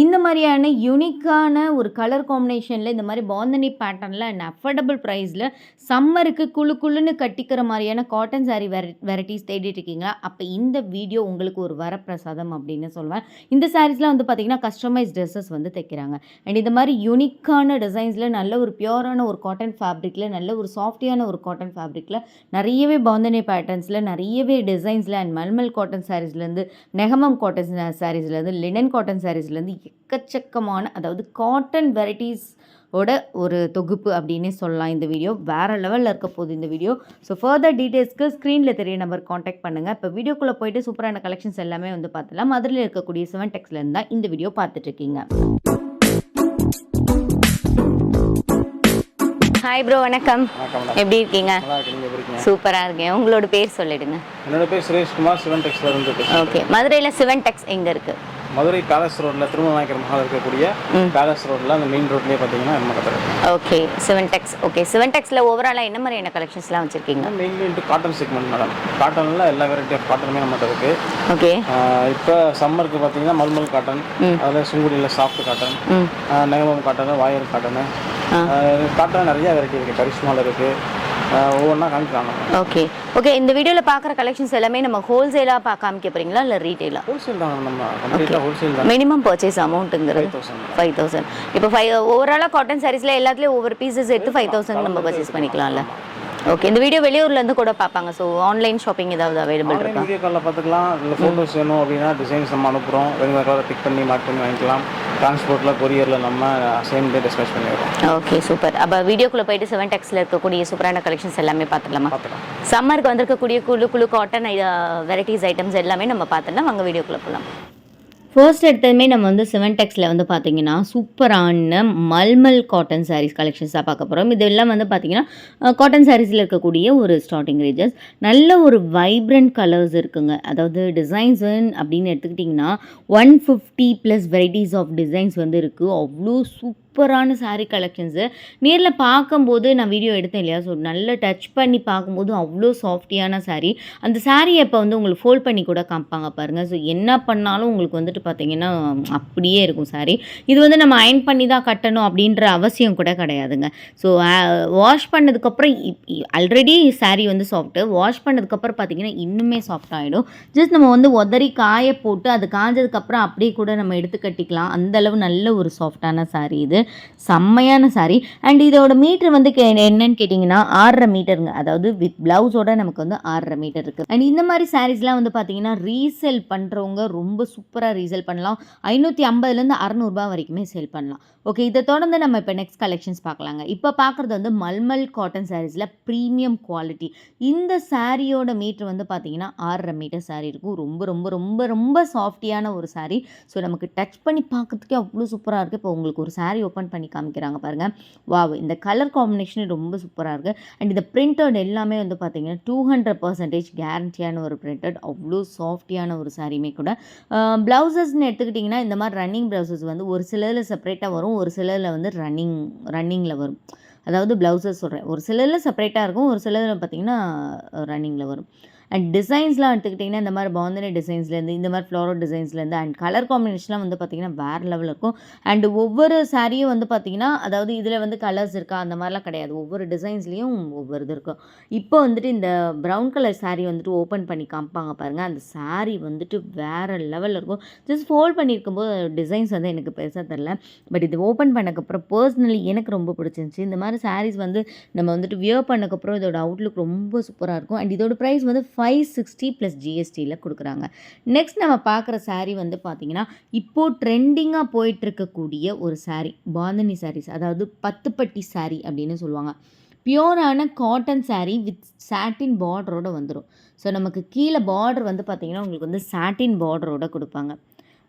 இந்த மாதிரியான யூனிக்கான ஒரு கலர் காம்பினேஷனில் இந்த மாதிரி பாந்தனி பேட்டர்னில் அண்ட் அஃபோர்டபுள் ப்ரைஸில் சம்மருக்கு குளு குளுன்னு கட்டிக்கிற மாதிரியான காட்டன் சாரீ வெரை வெரைட்டிஸ் தேடிட்டு இருக்கீங்களா? அப்போ இந்த வீடியோ உங்களுக்கு ஒரு வரப்பிரசாதம் அப்படின்னு சொல்லுவேன் இந்த சாரீஸ்லாம் வந்து பார்த்தீங்கன்னா கஸ்டமைஸ் ட்ரெஸ்ஸஸ் வந்து தைக்கிறாங்க. அண்ட் இந்த மாதிரி யூனிக்கான டிசைன்ஸில் நல்ல ஒரு பியூரான ஒரு காட்டன் ஃபேப்ரிக்கில் நல்ல ஒரு சாஃப்டியான ஒரு காட்டன் ஃபேப்ரிக்கில் நிறையவே பாந்தனி பேட்டர்ன்ஸில் நிறையவே டிசைன்ஸில் அண்ட் மல்மல் காட்டன் சாரீஸ்லேருந்து நெகமம் காட்டன் சாரீஸ்லேருந்து லினன் காட்டன் சாரீஸ்லேருந்து எக்கச்சக்கமான அதாவது காட்டன் வெரைட்டிஸ் ஓட ஒரு தொகுப்பு அப்படின்னே சொல்லலாம் இந்த வீடியோ வேறு லெவலில் இருக்க போகுது இந்த வீடியோ ஸோ ஃபர்தர் டீட்டெயில்ஸ்க்கு ஸ்க்ரீனில் தெரிய நம்பர் காண்டாக்ட் பண்ணுங்கள் இப்போ வீடியோக்குள்ளே போயிட்டு சூப்பரான கலெக்ஷன்ஸ் எல்லாமே வந்து பார்த்துலாம் மதுரையில் இருக்கக்கூடிய செவன் டெக்ஸ்லேருந்து தான் இந்த வீடியோ பார்த்துட்ருக்கீங்க ஹாய் ப்ரோ வணக்கம். எப்படி இருக்கீங்க? சூப்பராக இருக்கேன். உங்களோட பேர் சொல்லிடுங்க. என்னோட பேர் சுரேஷ்குமார் சிவன் டெக்ஸ்ல இருந்து. ஓகே மதுரையில் சிவன் டெக்ஸ் எங்கே இருக்குது மதுரை பேலஸ் ரோட்ல திருமணநாயக்கர் மஹால் இருக்கக்கூடிய பேலஸ் ரோட்ல அந்த மெயின் ரோட்லயே பார்த்தீங்கன்னா நம்ம கடை இருக்கு. Okay Sivan tex okay Sivan டெக்ஸில் ஓவராலாக என்ன மாதிரியான கலெக்ஷன்ஸ்லாம் வச்சுருக்கீங்க? Mainly into cotton segment madam காட்டனில் எல்லா வெரைட்டி ஆஃப் காட்டனுமே நம்மகிட்ட இருக்கு. ஓகே இப்போ சம்மருக்கு பார்த்தீங்கன்னா மல்மல் காட்டன் அதில் சுங்குடியில் soft cotton Negamam cotton voile cotton cotton நிறைய வெரைட்டி இருக்குது கரிஷ்மாவில் இருக்குது ஒவ்வொன்றா நம்ம ஓகே. ஓகே இந்த வீடியோவில் பார்க்குற கலெக்ஷன்ஸ் எல்லாமே நம்ம ஹோல்சேலாக பா காமிக்க போகிறீங்களா இல்லை ரீட்டெயிலாக ஹோல்சேல் தான் நம்ம கம்ப்ளீட்டாக ஹோல்சேல் தான் மினிமம் பர்ச்சேஸ் அமௌண்ட்டுங்கிறது ஃபைவ் தௌசண்ட் இப்போ ஃபைவ் ஓவராலாக காட்டன் சாரீஸில் எல்லாத்துலேயும் ஒவ்வொரு பீசஸ் எடுத்து ஃபைவ் தௌசண்ட் நம்ம பர்ச்சேஸ் பண்ணிக்கலாம்ல. ஓகே இந்த வீடியோ வெளியூர்லேருந்து கூட பார்ப்பாங்க ஸோ ஆன்லைன் ஷாப்பிங் ஏதாவது அவைலபிள் இருக்கா? வீடியோ காலில் பார்த்துக்கலாம். இல்லை ஃபோட்டோஸ் வேணும் அப்படின்னா டிசைன்ஸ் நம்ம அனுப்புகிறோம் கலரை பிக் பண்ணி மார்க் பண்ணி வாங்கிக்கலாம். டிரான்ஸ்போர்ட்டில் கொரியரில் நம்ம சேம் டே டிஸ்பேச் பண்ணிடுறோம். ஓகே சூப்பர் அப்போ வீடியோக்குள்ளே போயிட்டு செவன் டெக்ஸில் இருக்கக்கூடிய சூப்பரான கலெக்ஷன்ஸ் எல்லாமே பார்த்துடலாமா? சம்மருக்கு வந்திருக்கக்கூடிய குழு குழு காட்டன் வெரைட்டிஸ் ஐட்டம்ஸ் எல்லாமே நம்ம பார்த்துடலாம். வாங்க வீடியோக்குள்ளே போகலாம் ஃபர்ஸ்ட் எடுத்ததுமே நம்ம வந்து செவன் டெக்ஸில் வந்து பார்த்தீங்கன்னா சூப்பரான மல்மல் காட்டன் சாரீஸ் கலெக்ஷன்ஸ் தான் பார்க்க போகிறோம் இதெல்லாம் வந்து பார்த்தீங்கன்னா காட்டன் சாரீஸில் இருக்கக்கூடிய ஒரு ஸ்டார்டிங் ரேஞ்சஸ் நல்ல ஒரு வைப்ரண்ட் கலர்ஸ் இருக்குங்க. அதாவது டிசைன்ஸ் அப்படின்னு எடுத்துக்கிட்டிங்கன்னா one fifty plus varieties of designs வந்து இருக்குது அவ்வளோ சூப்பரான சாரீ கலெக்ஷன்ஸு நேரில் பார்க்கும்போது நான் வீடியோ எடுத்தேன் இல்லையா? ஸோ நல்ல டச் பண்ணி பார்க்கும்போது அவ்வளோ சாஃப்டியான சாரீ அந்த சாரியை இப்போ வந்து உங்களுக்கு ஃபோல்ட் பண்ணி கூட காமிப்பாங்க பாருங்கள் ஸோ என்ன பண்ணாலும் உங்களுக்கு வந்துட்டு பார்த்தீங்கன்னா அப்படியே இருக்கும் சாரீ இது வந்து நம்ம அயன் பண்ணி தான் கட்டணும் அப்படின்ற அவசியம் கூட கிடையாதுங்க. ஸோ வாஷ் பண்ணதுக்கப்புறம் ஆல்ரெடி சாரீ வந்து சாஃப்ட்டு வாஷ் பண்ணதுக்கப்புறம் பார்த்தீங்கன்னா இன்னுமே சாஃப்ட் ஆகிடும் ஜஸ்ட் நம்ம வந்து உதறி காய போட்டு அது காஞ்சதுக்கப்புறம் அப்படியே கூட நம்ம எடுத்து கட்டிக்கலாம். அந்த அளவு நல்ல ஒரு சாஃப்டான சாரீ இது. செம்மையான saree. அண்ட் இதோட மீட்டர் வந்து கே- என்னன்னு கேட்டிங்கன்னா ஆறரை மீட்டருங்க அதாவது வித் ப்ளவுஸோட நமக்கு வந்து ஆறரை மீட்டர் இருக்குது அண்ட் இந்த மாதிரி சாரீஸ்லாம் வந்து பார்த்தீங்கன்னா ரீசேல் பண்ணுறவங்க ரொம்ப சூப்பராக ரீசேல் பண்ணலாம். ஐநூற்றி ஐம்பதுலேருந்து அறநூறுபா வரைக்குமே சேல் பண்ணலாம். ஓகே இதை தொடர்ந்து நம்ம இப்போ நெக்ஸ்ட் கலெக்ஷன்ஸ் பார்க்கலாங்க. இப்போ பார்க்குறது வந்து மல்மல் காட்டன் சாரீஸில் ப்ரீமியம் குவாலிட்டி இந்த சாரியோட மீட்டர் வந்து பார்த்தீங்கன்னா ஆறரை மீட்டர் சாரீ இருக்கும். ரொம்ப ரொம்ப ரொம்ப ரொம்ப சாஃப்டியான ஒரு சாரீ ஸோ நமக்கு டச் பண்ணி பார்க்கறதுக்கே அவ்வளோ சூப்பராக இருக்குது இப்போ உங்களுக்கு ஒரு saree ஓப்பன் பண்ணி காமிக்கிறாங்க பாருங்கள் வாவ் இந்த கலர் காம்பினேஷன் ரொம்ப சூப்பராக இருக்குது அண்ட் இந்த பிரிண்டட் எல்லாமே வந்து பார்த்தீங்கன்னா டூ ஹண்ட்ரட் பர்சன்டேஜ் கேரண்டியான ஒரு பிரிண்டட் அவ்வளோ சாஃப்டியான ஒரு சாரியுமே கூட. ப்ளவுசஸ்ன்னு எடுத்துக்கிட்டிங்கன்னா இந்த மாதிரி ரன்னிங் ப்ளவுசஸ் வந்து ஒரு சிலதில் செப்பரேட்டாக வரும் ஒரு சிலதில் வந்து ரன்னிங் ரன்னிங்கில் வரும். அதாவது ப்ளவுசஸ் சொல்கிறேன் ஒரு சிலதில் செப்பரேட்டாக இருக்கும் ஒரு சிலதில் பார்த்தீங்கன்னா ரன்னிங்கில் வரும். அண்ட் டிசைன்ஸ்லாம் எடுத்துக்கிட்டிங்கன்னா இந்த மாதிரி பாந்தனி டிசைன்ஸ்லேருந்து இந்த மாதிரி ஃப்ளோரோ டிசைன்ஸ்லேருந்து அண்ட் கலர் காம்பினேஷன்லாம் வந்து பார்த்திங்கன்னா வேறு லெவலில் இருக்கும். அண்ட் ஒவ்வொரு சாரியும் வந்து பார்த்திங்கன்னா அதாவது இதில் வந்து கலர்ஸ் இருக்கா அந்த மாதிரிலாம் கிடையாது. ஒவ்வொரு டிசைன்ஸ்லேயும் ஒவ்வொரு இது இருக்கும். இப்போ வந்துட்டு இந்த ப்ரௌன் கலர் சாரீ வந்துட்டு ஓப்பன் பண்ணி காமிப்பாங்க பாருங்கள் அந்த சாரீ வந்துட்டு வேறு லெவலில் இருக்கும். ஜஸ்ட் ஃபோல்ட் பண்ணியிருக்கும்போது டிசைன்ஸ் வந்து எனக்கு பெருசாக தெரில பட் இது ஓப்பன் பண்ணக்கப்புறம் பர்சனலி எனக்கு ரொம்ப பிடிச்சிருந்துச்சி. இந்த மாதிரி சாரீஸ் வந்து நம்ம வந்துட்டு வியர் பண்ணக்கப்புறம் இதோட அவுட்லுக் ரொம்ப சூப்பராக இருக்கும். அண்ட் இதோட ப்ரைஸ் வந்து ஃபைவ் சிக்ஸ்டி ப்ளஸ் ஜிஎஸ்டியில் கொடுக்குறாங்க. நெக்ஸ்ட் நம்ம பார்க்குற சாரீ வந்து பார்த்திங்கன்னா இப்போது ட்ரெண்டிங்காக போயிட்டு இருக்கக்கூடிய ஒரு சாரீ பாந்தனி சாரீஸ் அதாவது பத்துப்பட்டி சாரீ அப்படின்னு சொல்லுவாங்க. பியூரான காட்டன் சாரீ வித் சாட்டின் பார்டரோட வந்துடும் ஸோ நமக்கு கீழே பார்டர் வந்து பார்த்திங்கன்னா உங்களுக்கு வந்து சாட்டின் பார்டரோட கொடுப்பாங்க.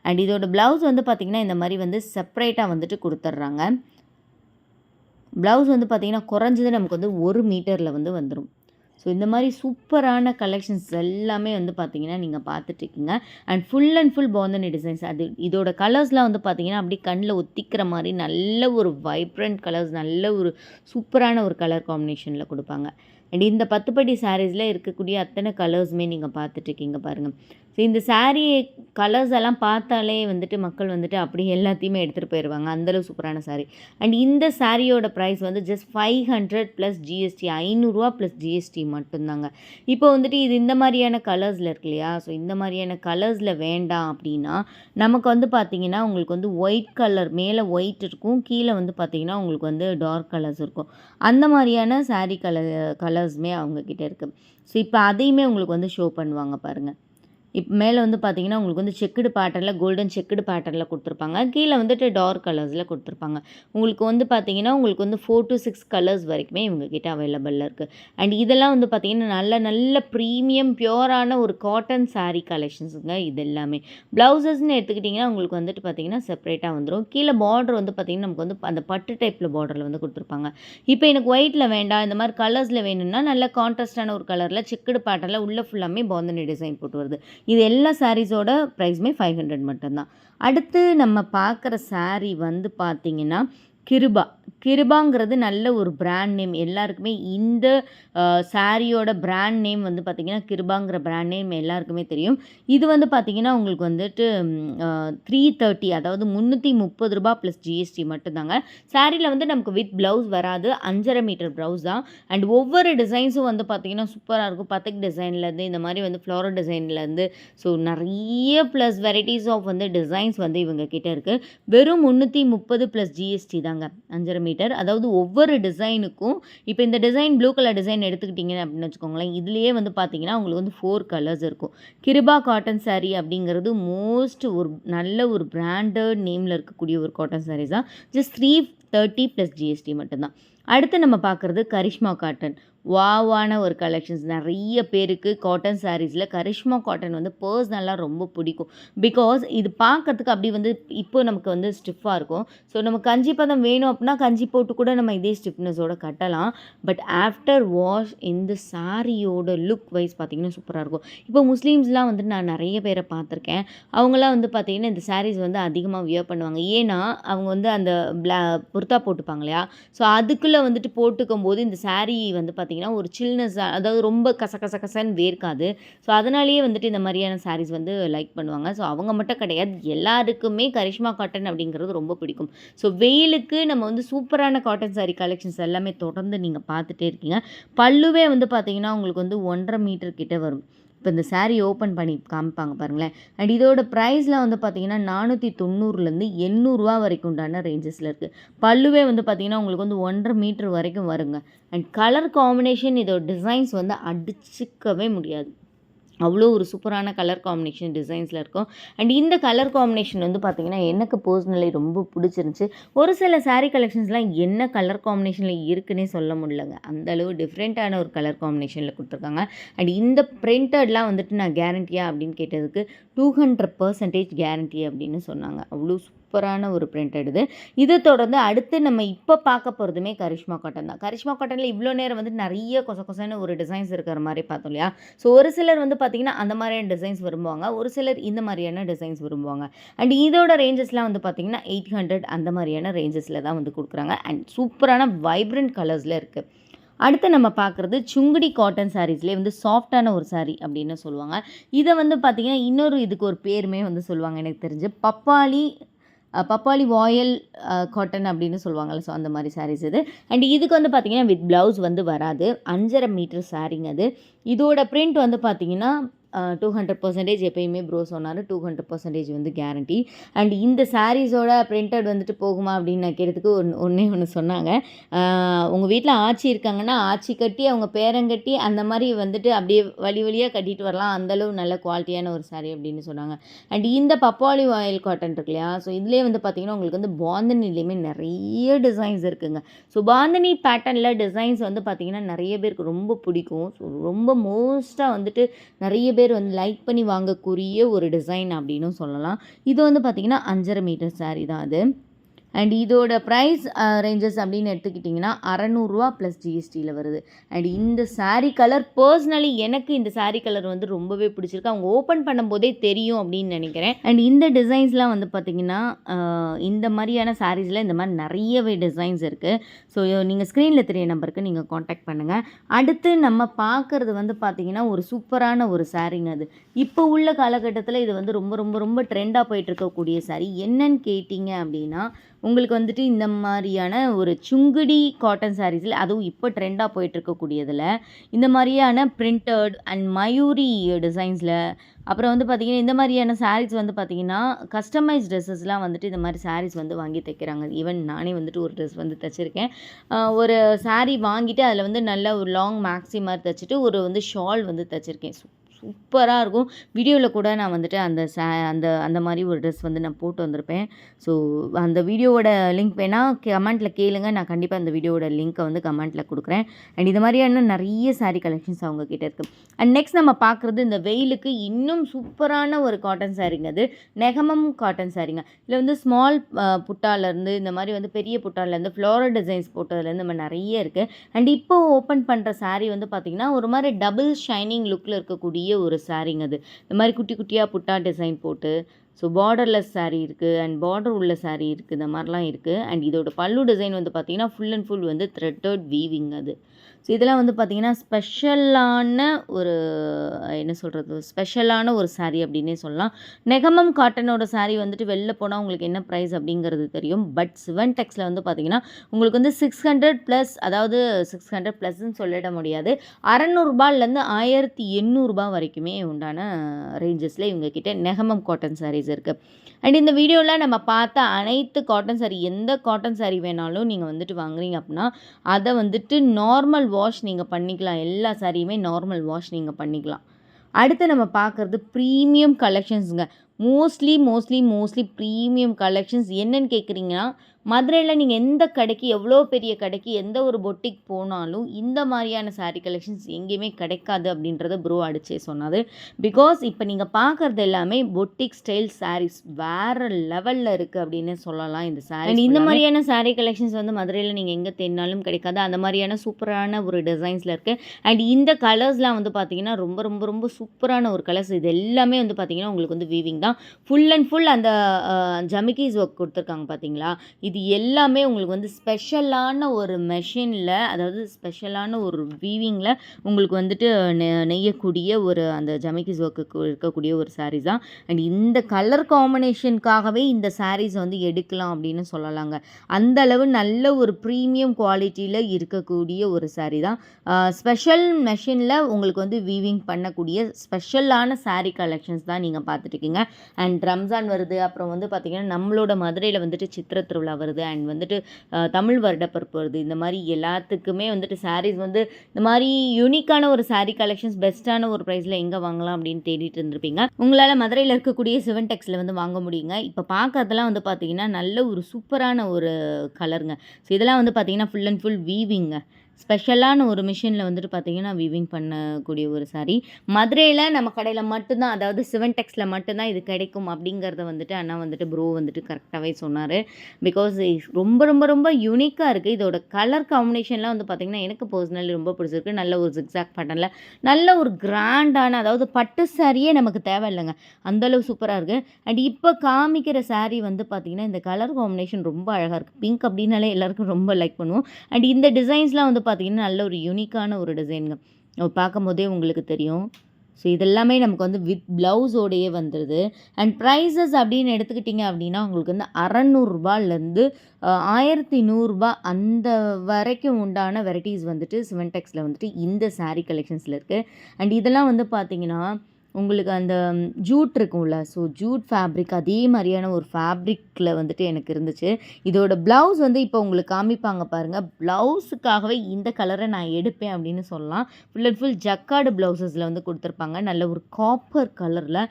அண்ட் இதோட ப்ளவுஸ் வந்து பார்த்திங்கன்னா இந்த மாதிரி வந்து செப்பரேட்டாக வந்துட்டு கொடுத்துட்றாங்க ப்ளவுஸ் வந்து பார்த்திங்கன்னா குறைஞ்சது நமக்கு வந்து ஒரு மீட்டரில் வந்து வந்துடும் ஸோ இந்த மாதிரி சூப்பரான கலெக்ஷன்ஸ் எல்லாமே வந்து பார்த்தீங்கன்னா நீங்கள் பார்த்துட்ருக்கீங்க and full and full bandhani designs அது இதோட கலர்ஸ்லாம் வந்து பார்த்தீங்கன்னா அப்படியே கண்ணில் ஒத்திக்கிற மாதிரி நல்ல ஒரு வைப்ரண்ட் கலர்ஸ் நல்ல ஒரு சூப்பரான ஒரு கலர் காம்பினேஷனில் கொடுப்பாங்க. அண்ட் இந்த பத்துப்படி சாரீஸில் இருக்கக்கூடிய அத்தனை கலர்ஸுமே நீங்கள் பார்த்துட்ருக்கீங்க பாருங்கள் ஸோ இந்த சாரீ கலர்ஸ் எல்லாம் பார்த்தாலே வந்துட்டு மக்கள் வந்துட்டு அப்படி எல்லாத்தையுமே எடுத்துகிட்டு போயிடுவாங்க அந்தளவு சூப்பரான சாரீ அண்ட் இந்த சாரியோட ப்ரைஸ் வந்து just five hundred plus GST ஐநூறுரூவா ப்ளஸ் ஜிஎஸ்டி மட்டும்தாங்க. இப்போ வந்துட்டு இது இந்த மாதிரியான கலர்ஸில் இருக்கு இல்லையா? ஸோ இந்த மாதிரியான கலர்ஸில் வேண்டாம் அப்படின்னா நமக்கு வந்து பார்த்திங்கன்னா உங்களுக்கு வந்து ஒயிட் கலர் மேலே ஒயிட் இருக்கும் கீழே வந்து பார்த்திங்கன்னா உங்களுக்கு வந்து டார்க் கலர்ஸ் இருக்கும். அந்த மாதிரியான சாரீ கலர் கலர்ஸுமே அவங்கக்கிட்ட இருக்குது ஸோ இப்போ அதையுமே உங்களுக்கு வந்து ஷோ பண்ணுவாங்க பாருங்கள் இப்போ மேலே வந்து பார்த்தீங்கன்னா உங்களுக்கு வந்து செக்குடு பேட்டர்னில் கோல்டன் செக்குடு பேட்டர்னில் கொடுத்துருப்பாங்க. கீழே வந்துட்டு டார்க் கலர்ஸில் கொடுத்துருப்பாங்க. உங்களுக்கு வந்து பார்த்தீங்கன்னா உங்களுக்கு வந்து ஃபோர் டு சிக்ஸ் கலர்ஸ் வரைக்குமே இவங்க கிட்ட அவைலபிளில் இருக்குது அண்ட் இதெல்லாம் வந்து பார்த்தீங்கன்னா நல்ல நல்ல ப்ரீமியம் பியூரான ஒரு காட்டன் சாரீ கலெக்ஷன்ஸுங்க இது எல்லாமே. ப்ளவுசஸ்ன்னு எடுத்துக்கிட்டிங்கன்னா உங்களுக்கு வந்துட்டு பார்த்தீங்கன்னா செப்பரேட்டாக வந்துடும் கீழே பார்டர் வந்து பார்த்தீங்கன்னா நமக்கு வந்து அந்த பட்டு டைப்பில் பார்டரில் வந்து கொடுத்துருப்பாங்க. இப்போ எனக்கு ஒயிட்டில் வேண்டாம் இந்த மாதிரி கலர்ஸில் வேணும்னா நல்ல கான்ட்ராஸ்டான ஒரு கலரில் செக்குடு பேட்டரில் உள்ள ஃபுல்லாமே பாந்தனி டிசைன் போட்டு வருது. இது எல்லா சாரீஸோட ப்ரைஸுமே ஃபைவ் ஹண்ட்ரட் மட்டும்தான். அடுத்து நம்ம பார்க்குற சாரீ வந்து பார்த்திங்கன்னா கிருபா. கிருபாங்கிறது நல்ல ஒரு பிராண்ட் நேம் எல்லாருக்குமே இந்த சாரியோட பிராண்ட் நேம் வந்து பார்த்திங்கன்னா கிருபாங்கிற பிராண்ட் நேம் எல்லாருக்குமே தெரியும். இது வந்து பார்த்திங்கன்னா உங்களுக்கு வந்துட்டு த்ரீ தேர்ட்டி அதாவது முந்நூற்றி முப்பது ரூபா ப்ளஸ் ஜிஎஸ்டி மட்டும்தாங்க. சாரியில் வந்து நமக்கு வித் ப்ளவுஸ் வராது. அஞ்சரை மீட்டர் ப்ளவுஸ் தான். அண்ட் ஒவ்வொரு டிசைன்ஸும் வந்து பார்த்திங்கன்னா சூப்பராக இருக்கும். பத்திக் டிசைன்லேருந்து இந்த மாதிரி வந்து ஃப்ளோரல் டிசைன்லேருந்து ஸோ நிறைய ப்ளஸ் வெரைட்டிஸ் ஆஃப் வந்து டிசைன்ஸ் வந்து இவங்க கிட்டே இருக்குது வெறும் முந்நூற்றி முப்பது ப்ளஸ் ஜிஎஸ்டி தான் தாங்க அஞ்சரை மீட்டர். அதாவது ஒவ்வொரு டிசைனுக்கும் இப்போ இந்த டிசைன் ப்ளூ கலர் டிசைன் எடுத்துக்கிட்டிங்க அப்படின்னு வச்சுக்கோங்களேன் இதுலேயே வந்து பார்த்தீங்கன்னா உங்களுக்கு வந்து ஃபோர் கலர்ஸ் இருக்கும். கிருபா காட்டன் சாரீ அப்படிங்கிறது மோஸ்ட் ஒரு நல்ல ஒரு பிராண்டட் நேமில் இருக்கக்கூடிய ஒரு காட்டன் சாரீஸ் தான். Just three thirty plus GST மட்டும்தான். அடுத்து நம்ம பார்க்குறது கரிஷ்மா காட்டன் வாவான ஒரு கலெக்ஷன்ஸ் நிறைய பேருக்கு காட்டன் சாரீஸில் கரிஷ்மா காட்டன் வந்து பர்சனலாக ரொம்ப பிடிக்கும். பிகாஸ் இது பார்க்கறதுக்கு அப்படி வந்து இப்போ நமக்கு வந்து ஸ்டிஃபாக இருக்கும். ஸோ நம்ம கஞ்சி பதம் வேணும் அப்படின்னா கஞ்சி போட்டு கூட நம்ம இதே ஸ்டிஃப்னஸோடு கட்டலாம். பட் ஆஃப்டர் வாஷ் இந்த சாரியோட லுக் வைஸ் பார்த்திங்கன்னா சூப்பராக இருக்கும். இப்போ முஸ்லீம்ஸ்லாம் வந்து நான் நிறைய பேரை பார்த்துருக்கேன். அவங்களாம் வந்து பார்த்திங்கன்னா இந்த சாரீஸ் வந்து அதிகமாக வியர் பண்ணுவாங்க. ஏன்னா அவங்க வந்து அந்த பிளா புர்த்தா போட்டுப்பாங்க இல்லையா? ஸோ அதுக்குள்ளே வந்துட்டு போட்டுக்கும் போது இந்த saree வந்து பார்த்திங்கன்னா ஒரு சில்னஸ் அதாவது ரொம்ப கச கச கசன்னு வேர்க்காது. ஸோ அதனாலேயே வந்துட்டு இந்த மாதிரியான சாரீஸ் வந்து லைக் பண்ணுவாங்க. ஸோ அவங்க மட்டும் கிடையாது. எல்லாருக்குமே கரிஷ்மா காட்டன் அப்படிங்கிறது ரொம்ப பிடிக்கும். ஸோ வெயிலுக்கு நம்ம வந்து சூப்பரான காட்டன் சாரீ கலெக்ஷன்ஸ் எல்லாமே தொடர்ந்து நீங்கள் பார்த்துட்டே இருக்கீங்க. பல்லுவே வந்து பார்த்தீங்கன்னா உங்களுக்கு வந்து ஒன்றரை மீட்டர் கிட்டே வரும். இப்போ இந்த சாரீ ஓப்பன் பண்ணி காமிப்பாங்க பாருங்களேன். அண்ட் இதோட ப்ரைஸில் வந்து பார்த்தீங்கன்னா நானூற்றி தொண்ணூறுலேருந்து எண்ணூறுரூவா வரைக்கும் உண்டான ரேஞ்சஸில் இருக்குது பல்லுவே வந்து பார்த்திங்கன்னா உங்களுக்கு வந்து ஒன்றரை மீட்டர் வரைக்கும் வருங்க. அண்ட் கலர் காம்பினேஷன் இதோட டிசைன்ஸ் வந்து அடிச்சுக்கவே முடியாது. அவ்வளோ ஒரு சூப்பரான கலர் காம்பினேஷன் டிசைன்ஸில் இருக்கும். அண்ட் இந்த கலர் காம்பினேஷன் வந்து பார்த்திங்கன்னா எனக்கு பர்சனலி ரொம்ப பிடிச்சிருந்துச்சி. ஒரு சில சாரீ கலெக்ஷன்ஸ்லாம் என்ன கலர் காம்பினேஷனில் இருக்குன்னே சொல்ல முடியலங்க. அந்தளவு டிஃப்ரெண்ட்டான ஒரு கலர் காம்பினேஷனில் கொடுத்துருக்காங்க. அண்ட் இந்த பிரிண்டட்லாம் வந்துட்டு நான் கேரண்டியா அப்படின்னு கேட்டதுக்கு டூ ஹண்ட்ரட் பர்சன்டேஜ் கேரண்டி அப்படின்னு சொன்னாங்க. அவ்வளோ சூப்பரான ஒரு பிரிண்ட் இது இதை தொடர்ந்து அடுத்து நம்ம இப்போ பார்க்க போகிறதுமே கரிஷ்மா காட்டன் தான். கரிஷ்மா காட்டனில் இவ்வளோ நேரம் வந்து நிறைய கொச கொசன்னு ஒரு டிசைன்ஸ் இருக்கிற மாதிரி பார்த்தோம் இல்லையா? ஸோ ஒரு சிலர் வந்து பார்த்திங்கன்னா அந்த மாதிரியான டிசைன்ஸ் விரும்புவாங்க. ஒரு சிலர் இந்த மாதிரியான டிசைன்ஸ் விரும்புவாங்க. அண்ட் இதோட ரேஞ்சஸ்லாம் வந்து பார்த்திங்கன்னா எயிட் ஹண்ட்ரட் அந்த மாதிரியான ரேஞ்சஸில் தான் வந்து கொடுக்குறாங்க. அண்ட் சூப்பரான வைப்ரண்ட் கலர்ஸில் இருக்குது அடுத்து நம்ம பார்க்குறது சுங்குடி காட்டன் சாரீஸ்லேயே வந்து சாஃப்டான ஒரு சாரீ அப்படின்னு சொல்லுவாங்க. இதை வந்து பார்த்திங்கன்னா இன்னொரு இதுக்கு ஒரு பேருமே வந்து சொல்லுவாங்க எனக்கு தெரிஞ்சு. பப்பாளி பப்பாளி வாயல் காட்டன் அப்படின்னு சொல்லுவாங்கள்ல ஸோ அந்த மாதிரி சாரீஸ் இது. அண்ட் இதுக்கு வந்து பார்த்திங்கன்னா வித் ப்ளவுஸ் வந்து வராது. அஞ்சரை மீட்டர் சாரீங்க அது. இதோட பிரிண்ட் வந்து பார்த்திங்கன்னா டூ ஹண்ட்ரட் பர்சன்டேஜ் எப்பயுமே ப்ரோ சொன்னார். டூ ஹண்ட்ரட் பர்சன்டேஜ் வந்து கேரண்டி அண்ட் இந்த சாரீஸோட பிரிண்டட் வந்துட்டு போகுமா அப்படின்னு நான் கேட்டதுக்கு ஒன்று ஒன்றே ஒன்று சொன்னாங்க. உங்கள் வீட்டில் ஆச்சி இருக்காங்கன்னா ஆச்சி கட்டி அவங்க பேரங்கட்டி அந்த மாதிரி வந்துட்டு அப்படியே வழி வழியாக கட்டிட்டு வரலாம். அந்தளவு நல்ல குவாலிட்டியான ஒரு சாரீ அப்படின்னு சொன்னாங்க. அண்ட் இந்த பப்பாளி ஆயில் காட்டன் இருக்கு இல்லையா? ஸோ இதுலேயே வந்து பார்த்தீங்கன்னா உங்களுக்கு வந்து பாந்தனிலையுமே நிறைய டிசைன்ஸ் இருக்குங்க. ஸோ பாந்தனி பேட்டர்னில் டிசைன்ஸ் வந்து பார்த்தீங்கன்னா நிறைய பேருக்கு ரொம்ப பிடிக்கும். ஸோ ரொம்ப மோஸ்ட்டாக வந்துட்டு நிறைய பேர் வந்து லைக் பண்ணி வாங்கக்கூடிய ஒரு டிசைன் அப்படின்னும் சொல்லலாம். இது வந்து பார்த்திங்கன்னா அஞ்சரை மீட்டர் சாரீ தான் அது. அண்ட் இதோட ப்ரைஸ் ரேஞ்சஸ் uh, அப்படின்னு எடுத்துக்கிட்டிங்கன்னா அறநூறுவா ப்ளஸ் ஜிஎஸ்டியில் வருது. அண்ட் இந்த சாரீ கலர் பர்சனலி எனக்கு இந்த சாரீ கலர் வந்து ரொம்பவே பிடிச்சிருக்கு. அவங்க ஓப்பன் பண்ணும்போதே தெரியும் அப்படின்னு நினைக்கிறேன். அண்ட் இந்த டிசைன்ஸ்லாம் வந்து பார்த்திங்கன்னா uh, இந்த மாதிரியான சாரீஸில் இந்த மாதிரி நிறையவே டிசைன்ஸ் இருக்குது ஸோ நீங்கள் ஸ்க்ரீனில் தெரிய நம்பருக்கு நீங்கள் காண்டாக்ட் பண்ணுங்கள் அடுத்து நம்ம பார்க்குறது வந்து பார்த்திங்கன்னா ஒரு சூப்பரான ஒரு சாரீங்க அது. இப்போ உள்ள காலகட்டத்தில் இது வந்து ரொம்ப ரொம்ப ரொம்ப ட்ரெண்டாக போயிட்டு இருக்கக்கூடிய சாரீ என்னன்னு கேட்டிங்க அப்படின்னா உங்களுக்கு வந்துட்டு இந்த மாதிரியான ஒரு சுங்குடி காட்டன் சாரீஸில் அதுவும் இப்போ ட்ரெண்டாக போயிட்டுருக்கக்கூடியதில் இந்த மாதிரியான பிரிண்டட் அண்ட் மயூரி டிசைன்ஸில் அப்புறம் வந்து பார்த்திங்கன்னா இந்த மாதிரியான சாரீஸ் வந்து பார்த்திங்கன்னா கஸ்டமைஸ் ட்ரெஸ்ஸஸ்லாம் வந்துட்டு இந்த மாதிரி சாரீஸ் வந்து வாங்கி தைக்கிறாங்க. ஈவன் நானே வந்துட்டு ஒரு ட்ரெஸ் வந்து தைச்சிருக்கேன். ஒரு சாரீ வாங்கிட்டு அதில் வந்து நல்ல ஒரு லாங் மேக்ஸி மாதிரி தைச்சிட்டு ஒரு வந்து ஷால் வந்து தைச்சிருக்கேன். சூப்பராக இருக்கும். வீடியோவில் கூட நான் வந்துட்டு அந்த சே அந்த அந்த மாதிரி ஒரு ட்ரெஸ் வந்து நான் போட்டு வந்திருப்பேன். ஸோ அந்த வீடியோவோட லிங்க் வேணால் கமெண்ட்டில் கேளுங்க. நான் கண்டிப்பாக அந்த வீடியோவோட லிங்க்கை வந்து கமெண்ட்டில் கொடுக்குறேன். அண்ட் இது மாதிரியான நிறைய சாரீ கலெக்ஷன்ஸ் அவங்க கிட்ட இருக்குது அண்ட் நெக்ஸ்ட் நம்ம பார்க்குறது இந்த வெயிலுக்கு இன்னும் சூப்பரான ஒரு காட்டன் சாரீங்க அது. நெகமம் காட்டன் சாரீங்க இதில் வந்து ஸ்மால் புட்டாலேருந்து இந்த மாதிரி வந்து பெரிய புட்டாலேருந்து ஃப்ளோரல் டிசைன்ஸ் போட்டதுலேருந்து நம்ம நிறைய இருக்குது அண்ட் இப்போ ஓப்பன் பண்ணுற சாரீ வந்து பார்த்திங்கன்னா ஒரு மாதிரி டபுள் ஷைனிங் லுக்கில் இருக்கக்கூடிய ஒரு சாரீங்க அது. இந்த மாதிரி குட்டி குட்டியாக புட்டா டிசைன் போட்டு ஸோ பார்டர்லெஸ் சாரீ இருக்குது அண்ட் பார்டர் உள்ள சாரீ இருக்குது இந்த மாதிரிலாம் இருக்குது அண்ட் இதோட பல்லு டிசைன் வந்து பார்த்திங்கன்னா ஃபுல் அண்ட் ஃபுல் வந்து த்ரெட்டட் வீவிங் அது. ஸோ இதெல்லாம் வந்து பார்த்திங்கன்னா ஸ்பெஷலான ஒரு என்ன சொல்கிறது ஸ்பெஷலான ஒரு சாரீ அப்படின்னே சொல்லலாம். நெகமம் காட்டனோட சாரீ வந்துட்டு வெளில போனால் உங்களுக்கு என்ன ப்ரைஸ் அப்படிங்கிறது தெரியும். பட் சிவன் டெக்ஸில் வந்து பார்த்திங்கன்னா உங்களுக்கு வந்து சிக்ஸ் ஹண்ட்ரட் ப்ளஸ் அதாவது சிக்ஸ் ஹண்ட்ரட் ப்ளஸ்ன்னு சொல்லிட முடியாது. அறநூறுபாலேருந்து ஆயிரத்தி எண்ணூறுபா வரைக்குமே உண்டான ரேஞ்சஸில் இவங்கக்கிட்ட நெகமம் காட்டன் சாரீஸ் இருக்குது அண்ட் இந்த வீடியோவில் நம்ம பார்த்த அனைத்து காட்டன் சாரீ எந்த காட்டன் சாரீ வேணாலும் நீங்கள் வந்துட்டு வாங்குறீங்க அப்படின்னா அதை வந்துட்டு நார்மல் வாஷ் நீங்கள் பண்ணிக்கலாம். எல்லா சாரியுமே நார்மல் வாஷ் நீங்கள் பண்ணிக்கலாம். அடுத்து நம்ம பார்க்குறது premium கலெக்ஷன்ஸுங்க mostly mostly mostly premium collections என்னென்னு கேட்குறீங்கன்னா மதுரையில் நீங்கள் எந்த கடைக்கு எவ்வளோ பெரிய கடைக்கு எந்த ஒரு பொட்டிக் போனாலும் இந்த மாதிரியான saree கலெக்ஷன்ஸ் எங்கேயுமே கிடைக்காது அப்படின்றத ப்ரோ அடிச்சே சொன்னாது பிகாஸ் இப்போ நீங்கள் பார்க்குறது எல்லாமே பொட்டிக் ஸ்டைல் sarees வேறு லெவலில் இருக்குது அப்படின்னு சொல்லலாம் இந்த And இந்த மாதிரியான saree கலெக்ஷன்ஸ் வந்து மதுரையில் நீங்கள் எங்கே தேடினாலும் கிடைக்காது. அந்த மாதிரியான சூப்பரான ஒரு டிசைன்ஸில் இருக்குது அண்ட் இந்த கலர்ஸ்லாம் வந்து பார்த்தீங்கன்னா ரொம்ப ரொம்ப ரொம்ப சூப்பரான ஒரு கலர்ஸ் இது எல்லாமே வந்து பார்த்தீங்கன்னா உங்களுக்கு வந்து வீவிங் தான். ஃபுல் அண்ட் ஃபுல் அந்த ஜமிக்கீஸ் ஒர்க் கொடுத்துருக்காங்க பார்த்தீங்களா இது இது எல்லாமே உங்களுக்கு வந்து ஸ்பெஷலான ஒரு மெஷினில் அதாவது ஸ்பெஷலான ஒரு வீவிங்கில் உங்களுக்கு வந்துட்டு நெ- நெய்யக்கூடிய ஒரு அந்த ஜமைக்கிஸ் ஒர்க்கு இருக்கக்கூடிய ஒரு சாரீஸ் தான். அண்ட் இந்த கலர் காம்பினேஷனுக்காகவே இந்த sarees வந்து எடுக்கலாம் அப்படின்னு சொல்லலாங்க. அந்த அளவு நல்ல ஒரு ப்ரீமியம் குவாலிட்டியில் இருக்கக்கூடிய ஒரு சாரீ தான். ஸ்பெஷல் மெஷினில் உங்களுக்கு வந்து வீவிங் பண்ணக்கூடிய ஸ்பெஷலான சாரீ கலெக்ஷன்ஸ் தான் நீங்கள் பார்த்துட்ருக்கீங்க அண்ட் ரம்ஜான் வருது அப்புறம் வந்து பார்த்திங்கன்னா நம்மளோட மதுரையில் வந்துட்டு சித்திர திருவிழா வருது. அண்ட் வந்துட்டு தமிழ் வருடப்பிறப்பு வருது. இந்த மாதிரி எல்லாத்துக்குமே வந்துட்டு சாரீஸ் வந்து இந்த மாதிரி யூனிக்கான ஒரு சாரீ கலெக்ஷன்ஸ் பெஸ்ட்டான ஒரு ப்ரைஸில் எங்கே வாங்கலாம் அப்படின்னு தேடிட்டு இருந்திருப்பீங்க. உங்களால் மதுரையில் இருக்கக்கூடிய சிவன் டெக்ஸில் வந்து வாங்க முடியுங்க. இப்போ பார்க்கறதெல்லாம் வந்து பார்த்தீங்கன்னா நல்ல ஒரு சூப்பரான ஒரு கலருங்க ஸோ இதெல்லாம் வந்து பார்த்தீங்கன்னா ஃபுல் அண்ட் ஃபுல் வீவிங்க ஸ்பெஷலான ஒரு மிஷினில் வந்துட்டு பார்த்தீங்கன்னா வீவிங் பண்ணக்கூடிய ஒரு சாரீ மதுரையில் நம்ம கடையில் மட்டும்தான் அதாவது சிவன் டெக்ஸில் மட்டும்தான் இது கிடைக்கும் அப்படிங்கிறத வந்துட்டு அண்ணா வந்துட்டு ப்ரோ வந்துட்டு கரெக்டாகவே சொன்னார். பிகாஸ் ரொம்ப ரொம்ப ரொம்ப யூனிக்காக இருக்குது இதோட கலர் காம்பினேஷன்லாம் வந்து பார்த்திங்கன்னா எனக்கு பர்சனலி ரொம்ப பிடிச்சிருக்கு. நல்ல ஒரு ஜிக்ஸாக் பட்டனில் நல்ல ஒரு கிராண்டான அதாவது பட்டு சாரியே நமக்கு தேவையில்லைங்க. அந்தளவு சூப்பராக இருக்குது அண்ட் இப்போ காமிக்கிற சாரீ வந்து பார்த்திங்கன்னா இந்த கலர் காம்பினேஷன் ரொம்ப அழகாக இருக்குது பிங்க் அப்படின்னாலே எல்லாருக்கும் ரொம்ப லைக் பண்ணுவோம். அண்ட் இந்த டிசைன்ஸ்லாம் வந்து பார்த்திங்கன்னா நல்ல ஒரு யூனிக்கான ஒரு டிசைனுங்க பார்க்கும்போதே உங்களுக்கு தெரியும். ஸோ இதெல்லாமே நமக்கு வந்து வித் ப்ளவுஸோடையே வந்துடுது அண்ட் ப்ரைஸஸ் அப்படின்னு எடுத்துக்கிட்டிங்க அப்படின்னா உங்களுக்கு வந்து அறநூறுபாலேருந்து ஆயிரத்தி நூறுரூபா அந்த வரைக்கும் உண்டான வெரைட்டிஸ் வந்துட்டு சிவன்டெக்ஸில் வந்துட்டு இந்த சாரீ கலெக்ஷன்ஸில் இருக்குது அண்ட் இதெல்லாம் வந்து பார்த்திங்கன்னா உங்களுக்கு அந்த ஜூட் இருக்கும்ல? ஸோ ஜூட் ஃபேப்ரிக் அதே மாதிரியான ஒரு ஃபேப்ரிக்கில் வந்துட்டு எனக்கு இருந்துச்சு. இதோட ப்ளவுஸ் வந்து இப்போ உங்களுக்கு காமிப்பாங்க பாருங்கள் ப்ளவுஸுக்காகவே இந்த கலரை நான் எடுப்பேன் அப்படின்னு சொல்லலாம். ஃபுல் அண்ட் ஃபுல் ஜக்கார்டு ப்ளவுசஸில் வந்து கொடுத்துருப்பாங்க. நல்ல ஒரு காப்பர் கலரில்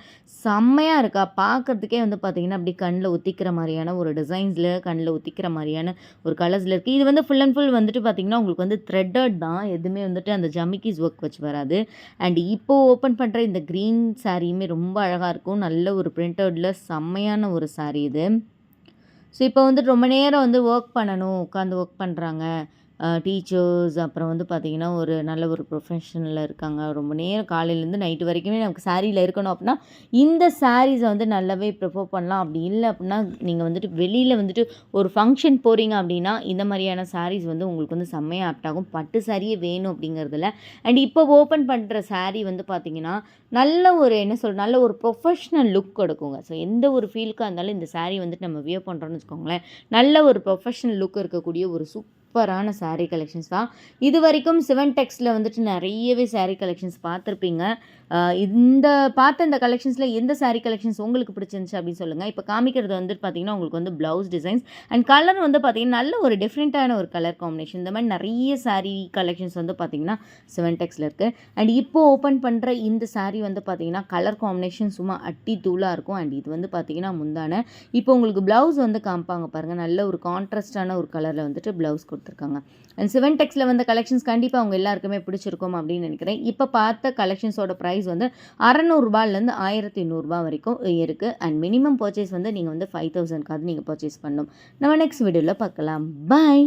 செம்மையாக இருக்கா? பார்க்கறதுக்கே வந்து பார்த்தீங்கன்னா அப்படி கண்ணில் ஒத்திக்கிற மாதிரியான ஒரு டிசைன்ஸில் கண்ணில் ஒத்திக்கிற மாதிரியான ஒரு கலர்ஸில் இருக்குது இது வந்து ஃபுல் அண்ட் ஃபுல் வந்துட்டு பார்த்தீங்கன்னா உங்களுக்கு வந்து த்ரெட்டட் தான். எதுவுமே வந்துட்டு அந்த ஜமிக்கிஸ் ஒர்க் வச்சு வராது. அண்ட் இப்போது ஓப்பன் பண்ணுற இந்த க்ரீன் சாரியுமே ரொம்ப அழகாக இருக்கும். நல்ல ஒரு பிரிண்டடில் செம்மையான ஒரு சாரீ இது. ஸோ இப்போ வந்துட்டு ரொம்ப நேரம் வந்து ஒர்க் பண்ணணும் உட்காந்து ஒர்க் பண்ணுறாங்க டீச்சர்ஸ் அப்புறம் வந்து பார்த்திங்கன்னா ஒரு நல்ல ஒரு ப்ரொஃபஷனில் இருக்காங்க. ரொம்ப நேரம் காலையிலேருந்து நைட்டு வரைக்குமே நமக்கு சாரியில் இருக்கணும் அப்படின்னா இந்த சாரீஸை வந்து நல்லாவே ப்ரிஃபர் பண்ணலாம். அப்படி இல்லை அப்படின்னா நீங்கள் வந்துட்டு வெளியில் வந்துட்டு ஒரு ஃபங்க்ஷன் போகிறீங்க அப்படின்னா இந்த மாதிரியான சாரீஸ் வந்து உங்களுக்கு வந்து செம்மையாக ஆப்ட் ஆகும். பட்டு சாரியே வேணும் அப்படிங்கிறதுல. அண்ட் இப்போ ஓப்பன் பண்ணுற சாரீ வந்து பார்த்திங்கன்னா நல்ல ஒரு என்ன சொல் நல்ல ஒரு ப்ரொஃபஷ்னல் லுக் கொடுக்குங்க. ஸோ எந்த ஒரு ஃபீலுக்காக இருந்தாலும் இந்த சாரீ வந்துட்டு நம்ம வியர் பண்ணுறோம்னு வச்சுக்கோங்களேன் நல்ல ஒரு ப்ரொஃபஷ்னல் லுக் இருக்கக்கூடிய ஒரு சூப் சூப்பரான சாரீ கலெக்ஷன்ஸ் தான் இது வரைக்கும் சிவன் டெக்ஸில் வந்துட்டு நிறையவே சாரீ கலெக்ஷன்ஸ் பார்த்துருப்பீங்க. இந்த பார்த்த இந்த கலெக்ஷன்ஸில் எந்த சாரீ கலெக்ஷன்ஸ் உங்களுக்கு பிடிச்சிருந்துச்சு அப்படின்னு சொல்லுங்கள் இப்போ காமிக்கிறது வந்துட்டு பார்த்தீங்கன்னா உங்களுக்கு வந்து ப்ளவுஸ் டிசைன்ஸ் அண்ட் கலர் வந்து பார்த்தீங்கன்னா நல்ல ஒரு டிஃப்ரெண்ட்டான ஒரு கலர் காம்பினேஷன் இந்த மாதிரி நிறைய சாரீ கலெக்ஷன்ஸ் வந்து பார்த்தீங்கன்னா செவன் டெக்ஸில் இருக்குது அண்ட் இப்போ ஓப்பன் பண்ணுற இந்த சாரீ வந்து பார்த்தீங்கன்னா கலர் காம்பினேஷன் சும்மா அட்டி தூளாக இருக்கும். அண்ட் இது வந்து பார்த்தீங்கன்னா முந்தான. இப்போ உங்களுக்கு ப்ளவுஸ் வந்து காமிப்பாங்க பாருங்கள் நல்ல ஒரு கான்ட்ராஸ்டான ஒரு கலரில் வந்துட்டு ப்ளவுஸ் கொடுத்துருக்காங்க. அண்ட் செவன் டெக்ஸில் வந்த கலெக்ஷன்ஸ் கண்டிப்பாக அவங்க எல்லாருக்குமே பிடிச்சிருக்கும் அப்படின்னு நினைக்கிறேன். இப்போ பார்த்த கலெக்ஷன்ஸோட ப்ரைஸ் வந்து அறநூறுபாலேருந்து ஆயிரத்தி நூறுரூபா வரைக்கும் இருக்குது அண்ட் மினிமம் பர்ச்சேஸ் வந்து நீங்கள் வந்து ஃபைவ் தௌசண்ட்காவது நீங்கள் பர்ச்சேஸ் பண்ணணும். நம்ம நெக்ஸ்ட் வீடியோவில் பார்க்கலாம். பாய்